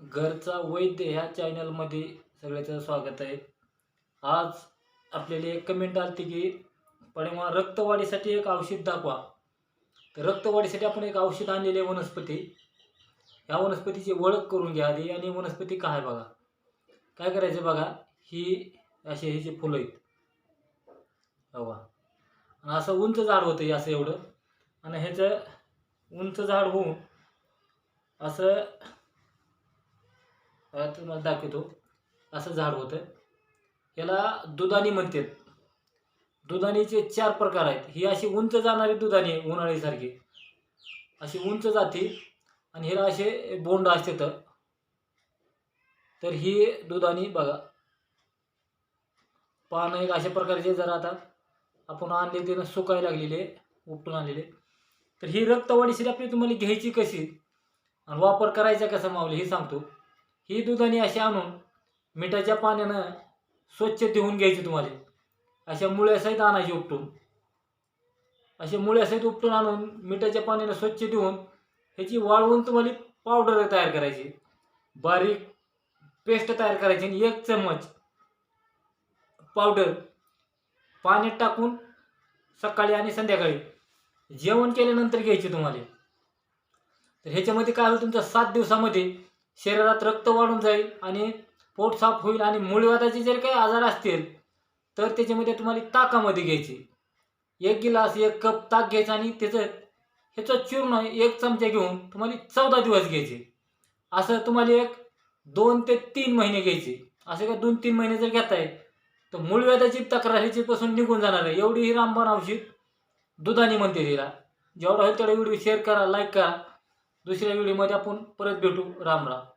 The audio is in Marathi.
घरचा वैद्य ह्या चॅनलमध्ये सगळ्याचं स्वागत आहे. आज आपल्याला एक कमेंट आली की पडेमा रक्तवाढीसाठी एक औषध दाखवा. तर रक्तवाढीसाठी आपण एक औषध आणलेले आहे वनस्पती. ह्या वनस्पतीची ओळख करून घ्या आधी आणि वनस्पती काय आहे बघा. काय करायचं बघा ही असे हे जे फुलं आहेत. हवा आणि असं उंच झाड होतं आहे असं एवढं. आणि ह्याचं उंच झाड होऊन असं तुम्हाला दाखवतो. असं झाड होतं. याला दुधानी म्हणतात. दुधानीचे चार प्रकार आहेत. ही अशी उंच जाणारी दुधानी आहे उन्हाळीसारखी. अशी उंच जाते आणि ह्याला असे बोंड असतात. तर ही दुधानी बघा. पानं एक अशा प्रकारचे जर आता आपण आणले ते सुकायला लागलेले उपटून आणलेले. तर ही रक्तवाढीसाठी आपली तुम्हाला घ्यायची कशी? आणि वापर करायचा कसा मावली हे सांगतो. ही दुधाने अशी आणून मिठाच्या पाण्यानं स्वच्छ धुवून घ्यायची तुम्हाला. अशा मुळ्यासहित आणायची उपटून. असे मुळ्यासहित उपटून आणून मिठाच्या पाण्यानं स्वच्छ देऊन ह्याची वाळवून तुम्हाला पावडर तयार करायची. बारीक पेस्ट तयार करायची आणि एक चम्मच पावडर पाण्यात टाकून सकाळी आणि संध्याकाळी जेवण केल्यानंतर घ्यायची तुम्हाला. तर ह्याच्यामध्ये काय होईल तुमच्या सात दिवसामध्ये शरीरात रक्त वाढून जाईल आणि पोट साफ होईल आणि मूळव्याधाचे जर काही आजार असतील तर त्याच्यामध्ये तुम्हाला ताकामध्ये घ्यायची. एक गिलास एक कप ताक घ्यायचा आणि त्याचं ह्याचं चूर्ण एक चमचा घेऊन तुम्हाला चौदा दिवस घ्यायचे. असं तुम्हाला एक दोन ते तीन महिने घ्यायचे. असं का दोन तीन महिने जर घेताय तर मूळव्याधाची तक्रार ह्याच्यापासून निघून जाणार आहे. एवढी ही रामबाण औषध दुधाने म्हणते तिला. जेवढा होईल तेवढा व्हिडिओ शेअर करा लाईक करा. दुसऱ्या व्हिडिओमध्ये आपण परत भेटू. राम राम.